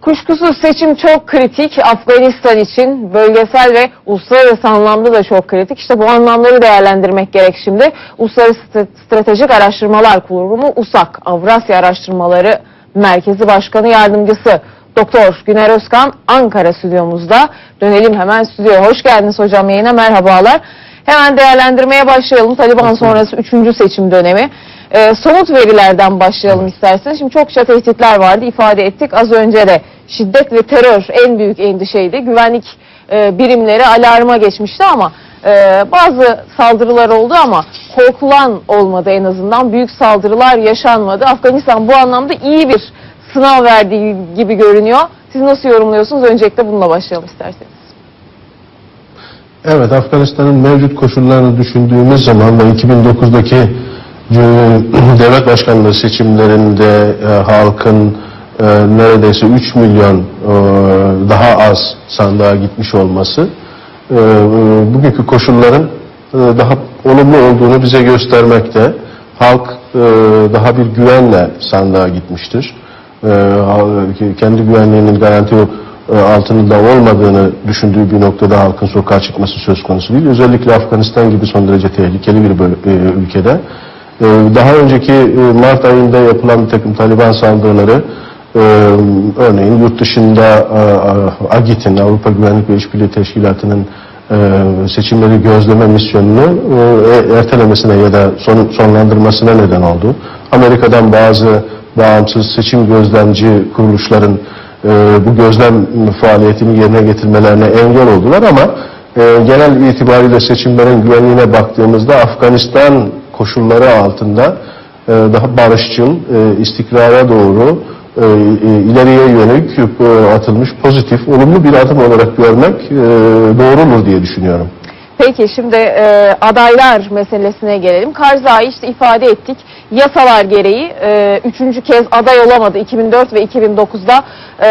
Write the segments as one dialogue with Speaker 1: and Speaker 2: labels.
Speaker 1: Kuşkusuz seçim çok kritik. Afganistan için bölgesel ve uluslararası anlamda da çok kritik. İşte bu anlamları değerlendirmek gerek şimdi. Uluslararası St- Stratejik Araştırmalar Kurumu USAK, Avrasya Araştırmaları Merkezi Başkanı Yardımcısı Doktor Güner Özkan Ankara stüdyomuzda. Dönelim hemen stüdyoya. Hoş geldiniz hocam yayına. Merhabalar. Hemen değerlendirmeye başlayalım. Taliban sonrası 3. seçim dönemi. Ee, somut verilerden başlayalım isterseniz. Şimdi çokça tehditler vardı ifade ettik. Az önce de şiddet ve terör en büyük endişeydi. Güvenlik e, birimleri alarma geçmişti ama e, bazı saldırılar oldu ama korkulan olmadı en azından. Büyük saldırılar yaşanmadı. Afganistan bu anlamda iyi bir sınav verdiği gibi görünüyor. Siz nasıl yorumluyorsunuz? Öncelikle bununla başlayalım isterseniz.
Speaker 2: Evet, Afganistan'ın mevcut koşullarını düşündüğümüz zaman ve 2009'daki e, devlet başkanlığı seçimlerinde e, halkın e, neredeyse 3 milyon e, daha az sandığa gitmiş olması e, e, bugünkü koşulların e, daha olumlu olduğunu bize göstermekte. Halk e, daha bir güvenle sandığa gitmiştir. E, kendi güvenliğinin garanti e, altında olmadığını düşündüğü bir noktada halkın sokağa çıkması söz konusu değil. Özellikle Afganistan gibi son derece tehlikeli bir e, ülkede. E, Daha önceki e, Mart ayında yapılan bir takım Taliban saldırıları e, örneğin yurt dışında e, e, AGİT'in Avrupa Güvenlik ve İşbirliği Teşkilatı'nın e, seçimleri gözleme misyonunu e, ertelemesine ya da son, sonlandırmasına neden oldu. Amerika'dan bazı bağımsız seçim gözlemci kuruluşların e, bu gözlem faaliyetini yerine getirmelerine engel oldular ama e, genel itibariyle seçimlerin güvenliğine baktığımızda Afganistan koşulları altında e, daha barışçıl, e, istikrara doğru e, e, ileriye yönelik e, atılmış pozitif, olumlu bir adım olarak görmek doğru olur diye düşünüyorum.
Speaker 1: Peki şimdi e, adaylar meselesine gelelim. Karzai işte ifade ettik. Yasalar gereği e, üçüncü kez aday olamadı. 2004 ve 2009'da e,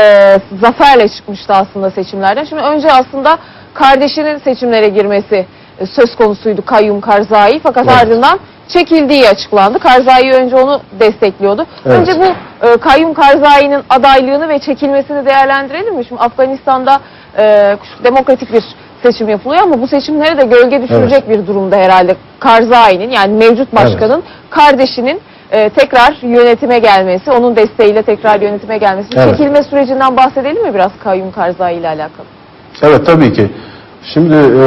Speaker 1: zaferle çıkmıştı aslında seçimlerden. Şimdi önce aslında kardeşinin seçimlere girmesi e, söz konusuydu Kayyum Karzai. Fakat
Speaker 2: Evet.
Speaker 1: ardından çekildiği açıklandı. Karzai önce onu destekliyordu.
Speaker 2: Evet.
Speaker 1: Önce bu e, Kayyum Karzai'nin adaylığını ve çekilmesini değerlendirelim mi? Şimdi Afganistan'da e, demokratik bir seçim yapılıyor ama bu seçimlere de gölge düşürecek bir durumda herhalde. Karzai'nin yani mevcut başkanın kardeşinin e, tekrar yönetime gelmesi, onun desteğiyle tekrar yönetime gelmesi.
Speaker 2: Evet.
Speaker 1: Çekilme sürecinden bahsedelim mi biraz Kayyum Karzai ile alakalı?
Speaker 2: Evet tabii ki. Şimdi e,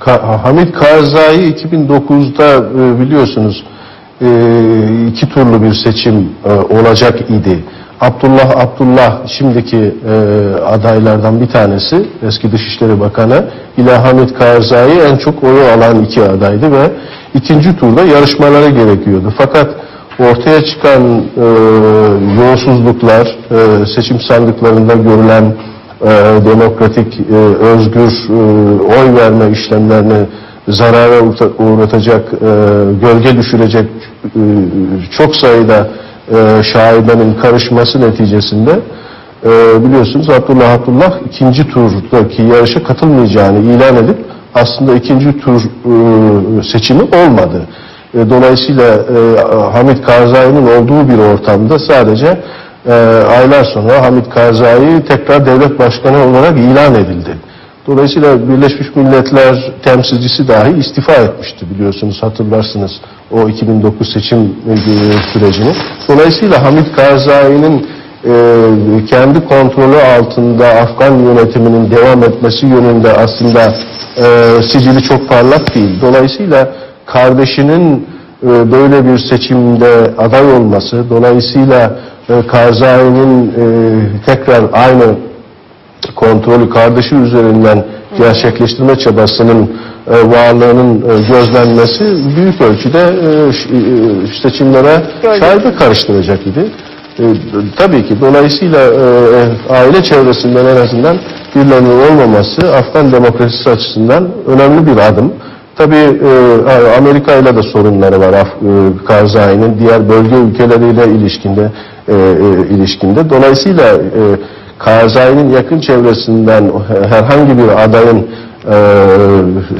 Speaker 2: Ka- Hamid Karzai 2009'da e, biliyorsunuz e, iki turlu bir seçim e, olacak idi. Abdullah Abdullah şimdiki e, adaylardan bir tanesi eski Dışişleri Bakanı ile Hamid Karzai en çok oyu alan iki adaydı ve ikinci turda yarışmaları gerekiyordu. Fakat ortaya çıkan e, yolsuzluklar, e, seçim sandıklarında görülen e, demokratik, e, özgür e, oy verme işlemlerini zarara uğrata- uğratacak, e, gölge düşürecek e, çok sayıda e, şaibenin karışması neticesinde e, biliyorsunuz Abdullah Abdullah ikinci turdaki yarışa katılmayacağını ilan edip aslında ikinci tur e, seçimi olmadı. E, Dolayısıyla e, Hamid Karzai'nin olduğu bir ortamda sadece e, aylar sonra Hamid Karzai tekrar devlet başkanı olarak ilan edildi. Dolayısıyla Birleşmiş Milletler temsilcisi dahi istifa etmişti biliyorsunuz hatırlarsınız o 2009 seçim sürecini. Dolayısıyla Hamid Karzai'nin e, kendi kontrolü altında Afgan yönetiminin devam etmesi yönünde aslında e, sicili çok parlak değil. Dolayısıyla kardeşinin e, böyle bir seçimde aday olması, dolayısıyla e, Karzai'nin e, tekrar aynı kontrolü kardeşi üzerinden gerçekleştirme çabasının e, varlığının e, gözlenmesi büyük ölçüde e, seçimlere şaibe karıştıracak idi. E, tabii ki dolayısıyla e, aile çevresinden en azından birilerinin olmaması Afgan demokrasisi açısından önemli bir adım. Tabii e, Amerika ile de sorunları var Af, e, Karzai'nin diğer bölge ülkeleriyle ilişkinde e, e, ilişkinde. Dolayısıyla e, Karzai'nin yakın çevresinden herhangi bir adayın e,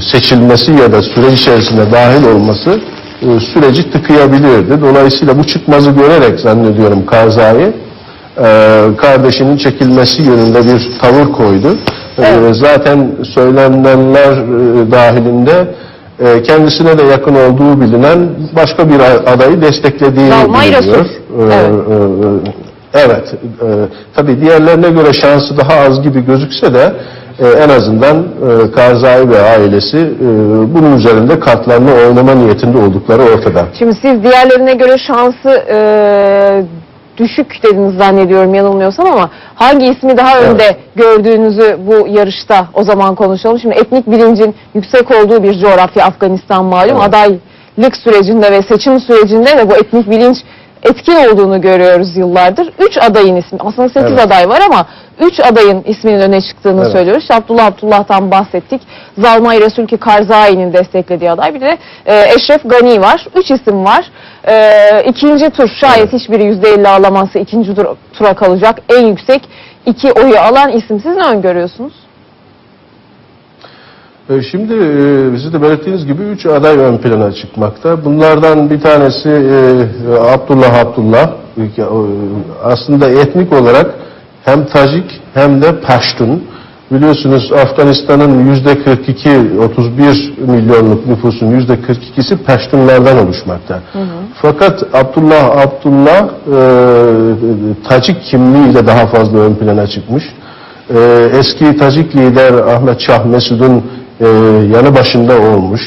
Speaker 2: seçilmesi ya da süreç içerisinde dahil olması e, süreci tıkayabilirdi. Dolayısıyla bu çıkmazı görerek zannediyorum Karzai e, kardeşinin çekilmesi yönünde bir tavır koydu.
Speaker 1: Evet.
Speaker 2: zaten söylenenler dahilinde kendisine de yakın olduğu bilinen başka bir adayı desteklediği
Speaker 1: Zalmay
Speaker 2: biliniyor.
Speaker 1: Evet.
Speaker 2: Evet, e, tabii diğerlerine göre şansı daha az gibi gözükse de e, en azından e, Karzai ve ailesi e, bunun üzerinde kartlarını oynama niyetinde oldukları ortada.
Speaker 1: Şimdi siz diğerlerine göre şansı e, düşük dediniz zannediyorum yanılmıyorsam ama hangi ismi daha
Speaker 2: Evet.
Speaker 1: önde gördüğünüzü bu yarışta o zaman konuşalım. Şimdi etnik bilincin yüksek olduğu bir coğrafya Afganistan malum.
Speaker 2: Evet.
Speaker 1: Adaylık sürecinde ve seçim sürecinde de bu etnik bilinç etkin olduğunu görüyoruz yıllardır. Üç adayın ismi, aslında sekiz
Speaker 2: Evet.
Speaker 1: aday var ama üç adayın isminin öne çıktığını
Speaker 2: Evet.
Speaker 1: söylüyoruz. İşte Abdullah Abdullah'tan bahsettik. Zalmay Resul ki Karzai'nin desteklediği aday. Bir de e, Eşref Gani var. Üç isim var. E, ikinci tur şayet hiçbiri yüzde elli alamazsa ikinci tur, tura kalacak. En yüksek iki oyu alan isim. Siz ne öngörüyorsunuz?
Speaker 2: E, Şimdi e, siz de belirttiğiniz gibi üç aday ön plana çıkmakta. Bunlardan bir tanesi e, Abdullah Abdullah. E, Aslında etnik olarak hem Tacik hem de Paştun. Biliyorsunuz Afganistan'ın yüzde 42, 31 milyonluk nüfusun yüzde 42'si Paştunlardan oluşmakta. Fakat Abdullah Abdullah e, Tacik kimliğiyle daha fazla ön plana çıkmış. Ee, eski Tacik lider Ahmet Şah Mesud'un e, yanı başında olmuş.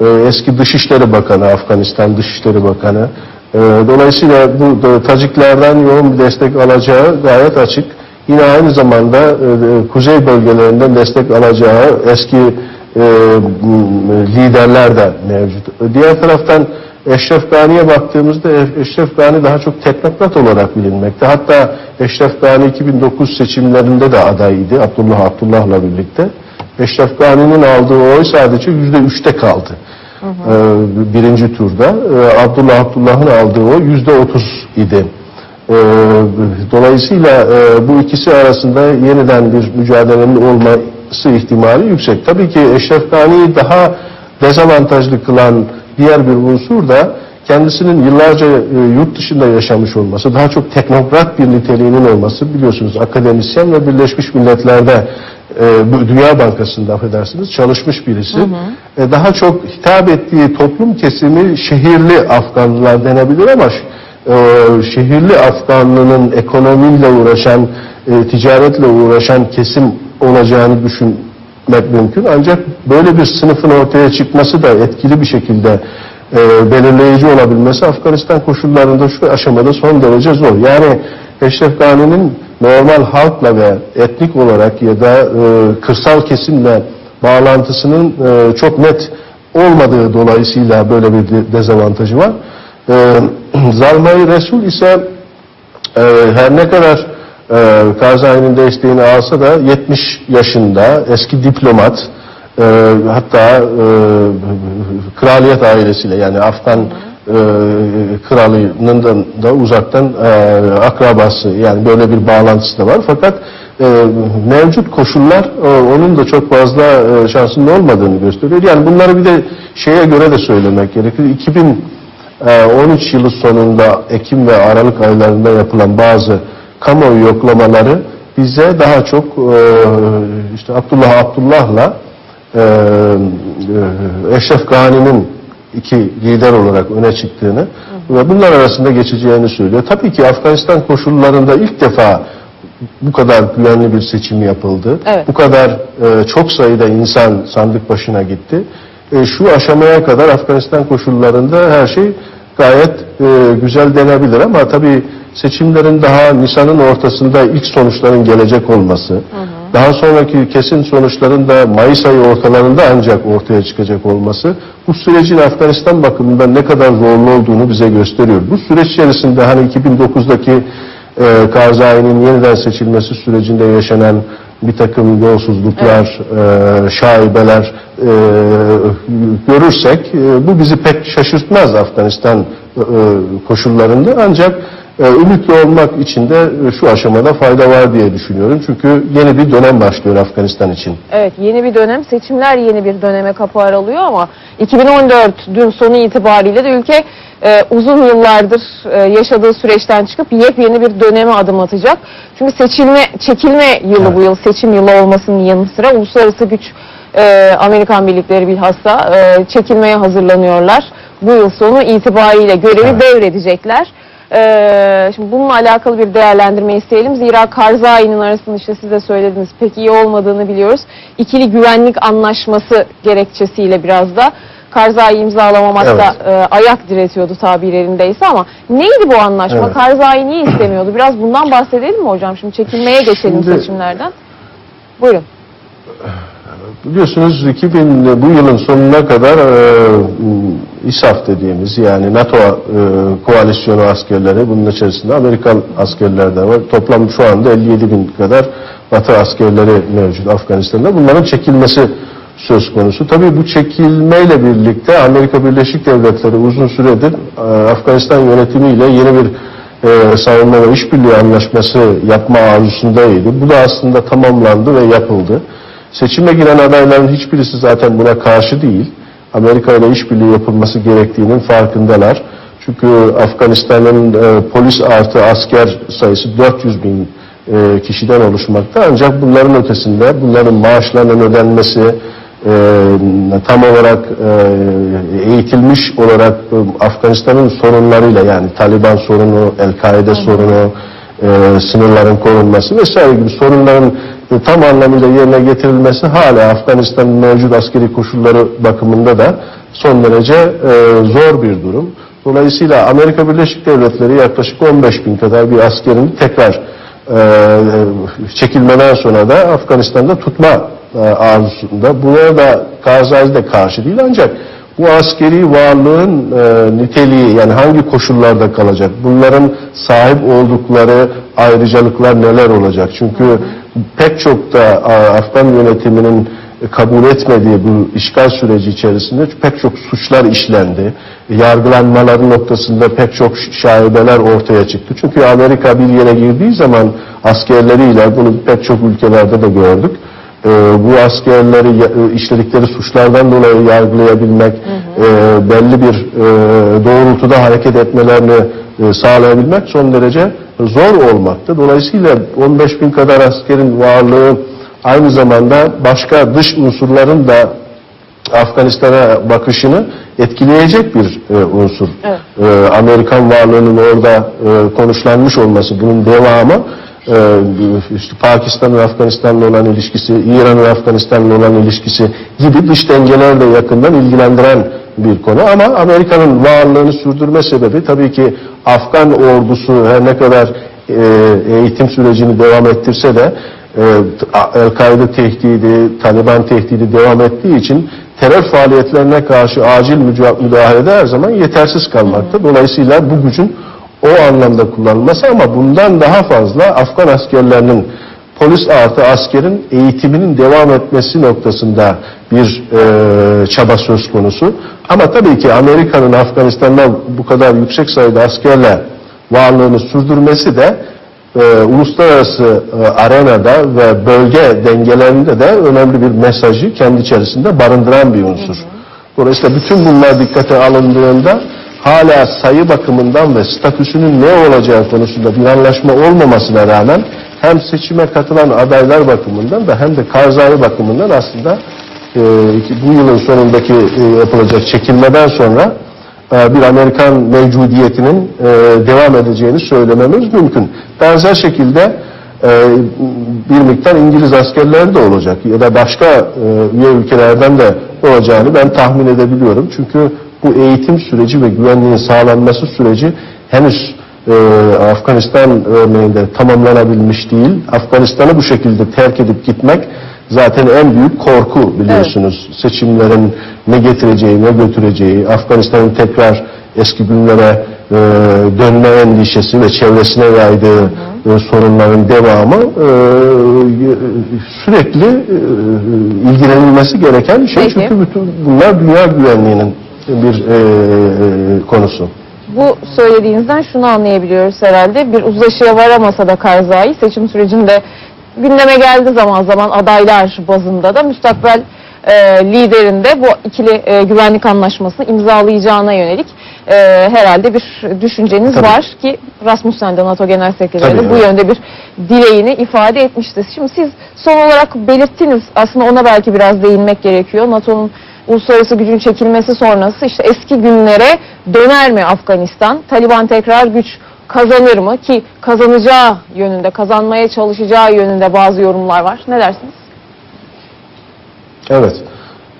Speaker 2: Ee, eski Dışişleri Bakanı, Afganistan Dışişleri Bakanı. Ee, dolayısıyla bu da Taciklerden yoğun bir destek alacağı gayet açık. Yine aynı zamanda e, e, kuzey bölgelerinden destek alacağı eski e, liderler de mevcut. Diğer taraftan Eşref Gani'ye baktığımızda Eş- Eşref Gani daha çok teknokrat olarak bilinmekte. Hatta Eşref Gani 2009 seçimlerinde de adayıydı Abdullah Abdullah'la birlikte. Eşref Gani'nin aldığı oy sadece yüzde üçte kaldı. Ee, birinci turda. Ee, Abdullah Abdullah'ın aldığı oy yüzde otuz idi. Ee, dolayısıyla e, bu ikisi arasında yeniden bir mücadelenin olması ihtimali yüksek. Tabii ki Eşref Gani'yi daha dezavantajlı kılan diğer bir unsur da kendisinin yıllarca e, yurt dışında yaşamış olması, daha çok teknokrat bir niteliğinin olması biliyorsunuz akademisyen ve Birleşmiş Milletler'de e, bu Dünya Bankası'nda affedersiniz çalışmış birisi. E, daha çok hitap ettiği toplum kesimi şehirli Afganlılar denebilir ama şehirli Afganlının ekonomiyle uğraşan, ticaretle uğraşan kesim olacağını düşünmek mümkün. Ancak böyle bir sınıfın ortaya çıkması da etkili bir şekilde e, belirleyici olabilmesi Afganistan koşullarında şu aşamada son derece zor. Yani Eşref Gani'nin normal halkla ve etnik olarak ya da e, kırsal kesimle bağlantısının e, çok net olmadığı dolayısıyla böyle bir de- dezavantajı var. E, Zalmay Resul ise e, her ne kadar e, Karzai'nin desteğini alsa da 70 yaşında eski diplomat e, hatta e, kraliyet ailesiyle yani Afgan e, kralının da, da uzaktan e, akrabası yani böyle bir bağlantısı da var fakat e, mevcut koşullar e, onun da çok fazla e, şansının olmadığını gösteriyor. Yani bunları bir de şeye göre de söylemek gerekir. 2000 ee, 13 yılı sonunda Ekim ve Aralık aylarında yapılan bazı kamuoyu yoklamaları bize daha çok e, işte Abdullah Abdullah'la e, e, Eşref Gani'nin iki lider olarak öne çıktığını ve bunlar arasında geçeceğini söylüyor. Tabii ki Afganistan koşullarında ilk defa bu kadar güvenli bir seçim yapıldı.
Speaker 1: Evet.
Speaker 2: Bu kadar e, çok sayıda insan sandık başına gitti. E, şu aşamaya kadar Afganistan koşullarında her şey gayet e, güzel denebilir ama tabii seçimlerin daha Nisan'ın ortasında ilk sonuçların gelecek olması, daha sonraki kesin sonuçların da Mayıs ayı ortalarında ancak ortaya çıkacak olması bu sürecin Afganistan bakımından ne kadar zorlu olduğunu bize gösteriyor. Bu süreç içerisinde hani 2009'daki e, Karzai'nin yeniden seçilmesi sürecinde yaşanan bir takım yolsuzluklar, e, şaibeler e, görürsek e, bu bizi pek şaşırtmaz Afganistan e, koşullarında ancak e, ümitli olmak için de e, şu aşamada fayda var diye düşünüyorum. Çünkü yeni bir dönem başlıyor Afganistan için.
Speaker 1: Evet yeni bir dönem seçimler yeni bir döneme kapı aralıyor ama 2014 dün sonu itibariyle de ülke e, uzun yıllardır e, yaşadığı süreçten çıkıp yepyeni bir döneme adım atacak. Çünkü seçilme çekilme yılı bu yıl seçim yılı olmasının yanı sıra uluslararası güç e, Amerikan birlikleri bilhassa e, çekilmeye hazırlanıyorlar. Bu yıl sonu itibariyle görevi
Speaker 2: Evet.
Speaker 1: devredecekler. Ee, şimdi bununla alakalı bir değerlendirme isteyelim. Zira Karzai'nin arasında işte siz de söylediniz pek iyi olmadığını biliyoruz. İkili güvenlik anlaşması gerekçesiyle biraz da Karzai imzalamamakta e, ayak diretiyordu tabir yerindeyse ama neydi bu anlaşma?
Speaker 2: Evet.
Speaker 1: Karzai niye istemiyordu? Biraz bundan bahsedelim mi hocam? Şimdi çekilmeye geçelim
Speaker 2: Şimdi-
Speaker 1: seçimlerden. Buyurun.
Speaker 2: Biliyorsunuz 2000 bu yılın sonuna kadar e, İSAF dediğimiz yani NATO e, koalisyonu askerleri bunun içerisinde Amerikan askerler de var. Toplam şu anda 57 bin kadar Batı askerleri mevcut Afganistan'da. Bunların çekilmesi söz konusu. Tabii bu çekilmeyle birlikte Amerika Birleşik Devletleri uzun süredir e, Afganistan yönetimiyle yeni bir e, savunma ve işbirliği anlaşması yapma arzusundaydı. Bu da aslında tamamlandı ve yapıldı. Seçime giren adayların hiçbirisi zaten buna karşı değil. Amerika ile işbirliği yapılması gerektiğinin farkındalar. Çünkü Afganistan'ın e, polis artı asker sayısı 400 bin e, kişiden oluşmakta. Ancak bunların ötesinde bunların maaşlarının ödenmesi, e, tam olarak e, eğitilmiş olarak e, Afganistan'ın sorunlarıyla yani Taliban sorunu, El-Kaide sorunu, e, sınırların korunması vesaire gibi sorunların tam anlamıyla yerine getirilmesi hala Afganistan'ın mevcut askeri koşulları bakımında da son derece e, zor bir durum. Dolayısıyla Amerika Birleşik Devletleri yaklaşık 15 bin kadar bir askerini tekrar e, çekilmeden sonra da Afganistan'da tutma e, arzusunda. Buna da Karzai de karşı değil ancak bu askeri varlığın e, niteliği yani hangi koşullarda kalacak? Bunların sahip oldukları ayrıcalıklar neler olacak? Çünkü pek çok da e, Afgan yönetiminin kabul etmediği bu işgal süreci içerisinde pek çok suçlar işlendi. Yargılanmaları noktasında pek çok şaibeler ortaya çıktı. Çünkü Amerika bir yere girdiği zaman askerleriyle bunu pek çok ülkelerde de gördük. Ee, bu askerleri e, işledikleri suçlardan dolayı yargılayabilmek, e, belli bir e, doğrultuda hareket etmelerini e, sağlayabilmek son derece zor olmakta. Dolayısıyla 15 bin kadar askerin varlığı aynı zamanda başka dış unsurların da Afganistan'a bakışını etkileyecek bir e, unsur.
Speaker 1: Evet.
Speaker 2: E, Amerikan varlığının orada e, konuşlanmış olması, bunun devamı e, işte Pakistan'ın Afganistan'la olan ilişkisi, İran'ın Afganistan'la olan ilişkisi gibi dış dengelerle yakından ilgilendiren bir konu. Ama Amerika'nın varlığını sürdürme sebebi tabii ki Afgan ordusu her ne kadar e, eğitim sürecini devam ettirse de e, El-Kaide tehdidi, Taliban tehdidi devam ettiği için terör faaliyetlerine karşı acil müdahalede her zaman yetersiz kalmakta. Dolayısıyla bu gücün o anlamda kullanılması ama bundan daha fazla Afgan askerlerinin polis artı askerin eğitiminin devam etmesi noktasında bir e, çaba söz konusu. Ama tabii ki Amerika'nın Afganistan'da bu kadar yüksek sayıda askerle varlığını sürdürmesi de e, uluslararası e, arenada ve bölge dengelerinde de önemli bir mesajı kendi içerisinde barındıran bir unsur. Dolayısıyla bütün bunlar dikkate alındığında hala sayı bakımından ve statüsünün ne olacağı konusunda bir anlaşma olmamasına rağmen hem seçime katılan adaylar bakımından da hem de Karzai bakımından aslında e, bu yılın sonundaki e, yapılacak çekilmeden sonra e, bir Amerikan mevcudiyetinin e, devam edeceğini söylememiz mümkün. Benzer şekilde e, bir miktar İngiliz askerleri de olacak ya da başka e, üye ülkelerden de olacağını ben tahmin edebiliyorum. Çünkü bu eğitim süreci ve güvenliğin sağlanması süreci henüz e, Afganistan örneğinde tamamlanabilmiş değil. Afganistan'ı bu şekilde terk edip gitmek zaten en büyük korku biliyorsunuz. Seçimlerin ne getireceği, ne götüreceği, Afganistan'ın tekrar eski günlere e, dönme endişesi ve çevresine yaydığı e, sorunların devamı e, sürekli e, ilgilenilmesi gereken bir şey.
Speaker 1: Peki.
Speaker 2: Çünkü bütün bunlar dünya güvenliğinin bir e, e, konusu.
Speaker 1: Bu söylediğinizden şunu anlayabiliyoruz herhalde. Bir uzlaşıya varamasa da Karzai seçim sürecinde gündeme geldi zaman zaman adaylar bazında da müstakbel e, liderinde bu ikili e, güvenlik anlaşmasını imzalayacağına yönelik e, herhalde bir düşünceniz
Speaker 2: Tabii.
Speaker 1: var ki Rasmussen de NATO Genel Sekreteri de bu
Speaker 2: evet.
Speaker 1: yönde bir dileğini ifade etmişti. Şimdi siz son olarak belirttiniz aslında ona belki biraz değinmek gerekiyor. NATO'nun uluslararası gücün çekilmesi sonrası işte eski günlere döner mi Afganistan? Taliban tekrar güç kazanır mı? Ki kazanacağı yönünde, kazanmaya çalışacağı yönünde bazı yorumlar var. Ne dersiniz?
Speaker 2: Evet.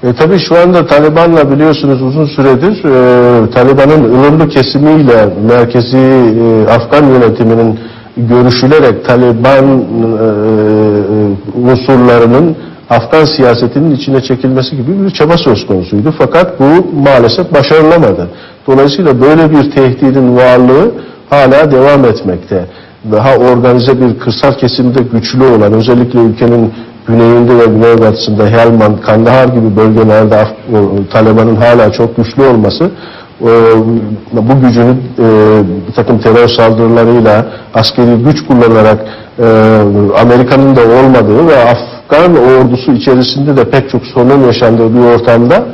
Speaker 2: E, tabii şu anda Taliban'la biliyorsunuz uzun süredir e, Taliban'ın ılımlı kesimiyle merkezi e, Afgan yönetiminin görüşülerek Taliban e, e, unsurlarının Afgan siyasetinin içine çekilmesi gibi bir çaba söz konusuydu. Fakat bu maalesef başarılamadı. Dolayısıyla böyle bir tehdidin varlığı hala devam etmekte. Daha organize bir kırsal kesimde güçlü olan özellikle ülkenin güneyinde ve güneybatısında Helmand, Kandahar gibi bölgelerde Af- o, Taliban'ın hala çok güçlü olması e, bu gücünü e, bir takım terör saldırılarıyla askeri güç kullanarak e, Amerika'nın da olmadığı ve Afgan ordusu içerisinde de pek çok sorun yaşandığı bir ortamda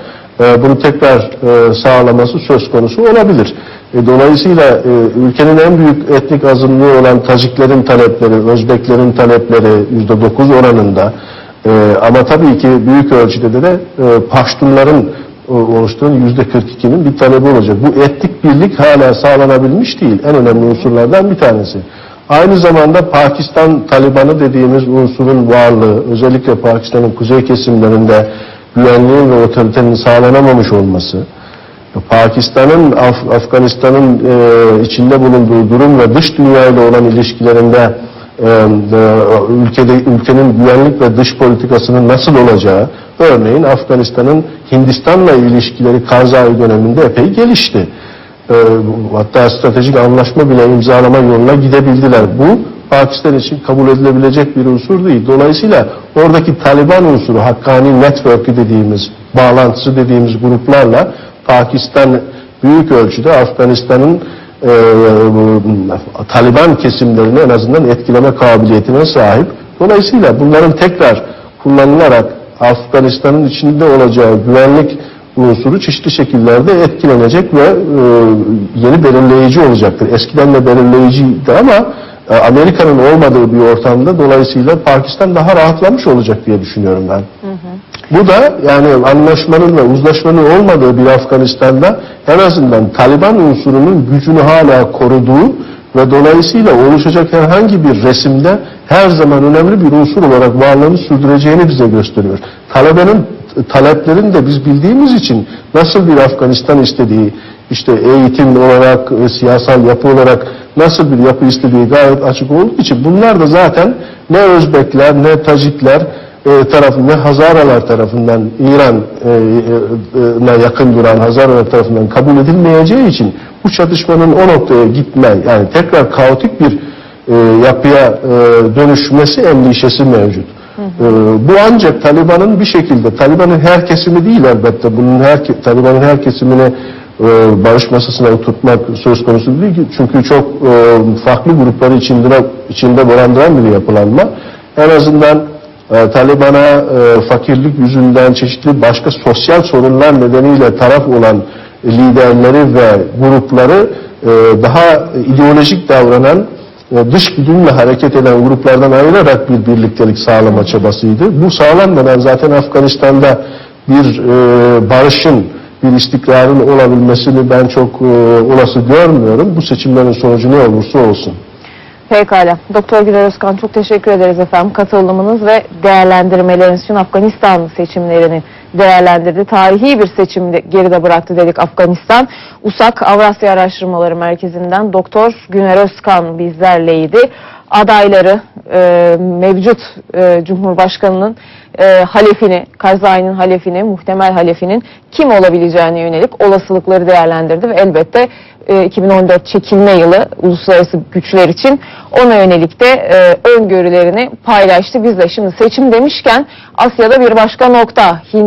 Speaker 2: e, bunu tekrar e, sağlaması söz konusu olabilir. E, Dolayısıyla ülkenin en büyük etnik azınlığı olan Taciklerin talepleri, Özbeklerin talepleri %9 oranında ama tabii ki büyük ölçüde de Paştunların oluşturan %42'nin bir talebi olacak. Bu etnik birlik hala sağlanabilmiş değil. En önemli unsurlardan bir tanesi. Aynı zamanda Pakistan Talibanı dediğimiz unsurun varlığı, özellikle Pakistan'ın kuzey kesimlerinde güvenliğin ve otoritenin sağlanamamış olması, Pakistan'ın Af- Afganistan'ın e, içinde bulunduğu durum ve dış dünya ile olan ilişkilerinde e, e, ülkede ülkenin güvenlik ve dış politikasının nasıl olacağı örneğin Afganistan'ın Hindistan'la ilişkileri Karzai döneminde epey gelişti. E, hatta stratejik anlaşma bile imzalama yoluna gidebildiler. Bu Pakistan için kabul edilebilecek bir unsur değil. Dolayısıyla oradaki Taliban unsuru, Hakkani Network'ü dediğimiz, bağlantısı dediğimiz gruplarla Pakistan büyük ölçüde Afganistan'ın e, Taliban kesimlerini en azından etkileme kabiliyetine sahip. Dolayısıyla bunların tekrar kullanılarak Afganistan'ın içinde olacağı güvenlik unsuru çeşitli şekillerde etkilenecek ve e, yeni belirleyici olacaktır. Eskiden de belirleyiciydi ama e, Amerika'nın olmadığı bir ortamda dolayısıyla Pakistan daha rahatlamış olacak diye düşünüyorum ben. Bu da yani anlaşmanın ve uzlaşmanın olmadığı bir Afganistan'da en azından Taliban unsurunun gücünü hala koruduğu ve dolayısıyla oluşacak herhangi bir resimde her zaman önemli bir unsur olarak varlığını sürdüreceğini bize gösteriyor. Taliban'ın taleplerini de biz bildiğimiz için nasıl bir Afganistan istediği, işte eğitim olarak, e, siyasal yapı olarak nasıl bir yapı istediği gayet açık olduğu için bunlar da zaten ne Özbekler ne Tacikler e, tarafından, ne Hazaralar tarafından İran'a yakın duran Hazaralar tarafından kabul edilmeyeceği için bu çatışmanın o noktaya gitme yani tekrar kaotik bir e, yapıya e, dönüşmesi endişesi mevcut. E, bu ancak Taliban'ın bir şekilde, Taliban'ın her kesimi değil elbette, bunun her Taliban'ın her kesimini e, barış masasına oturtmak söz konusu değil ki çünkü çok e, farklı grupları içinde içinde barındıran bir yapılanma. En azından e, Taliban'a fakirlik yüzünden çeşitli başka sosyal sorunlar nedeniyle taraf olan liderleri ve grupları daha ideolojik davranan dış güdümle hareket eden gruplardan ayırarak bir birliktelik sağlama çabasıydı. Bu sağlanmadan zaten Afganistan'da bir e, barışın, bir istikrarın olabilmesini ben çok e, olası görmüyorum. Bu seçimlerin sonucu ne olursa olsun.
Speaker 1: Pekala. Doktor Güler Özkan çok teşekkür ederiz efendim. Katılımınız ve değerlendirmeleriniz için Afganistan seçimlerini değerlendirdi. Tarihi bir seçim de- geride bıraktı dedik Afganistan. USAK Avrasya Araştırmaları Merkezi'nden Doktor Güner Özkan bizlerleydi. Adayları e, mevcut e, Cumhurbaşkanı'nın e, halefini, Karzai'nin halefini, muhtemel halefinin kim olabileceğine yönelik olasılıkları değerlendirdi ve elbette e, 2014 çekilme yılı uluslararası güçler için ona yönelik de e, öngörülerini paylaştı. Biz de şimdi seçim demişken Asya'da bir başka nokta Hint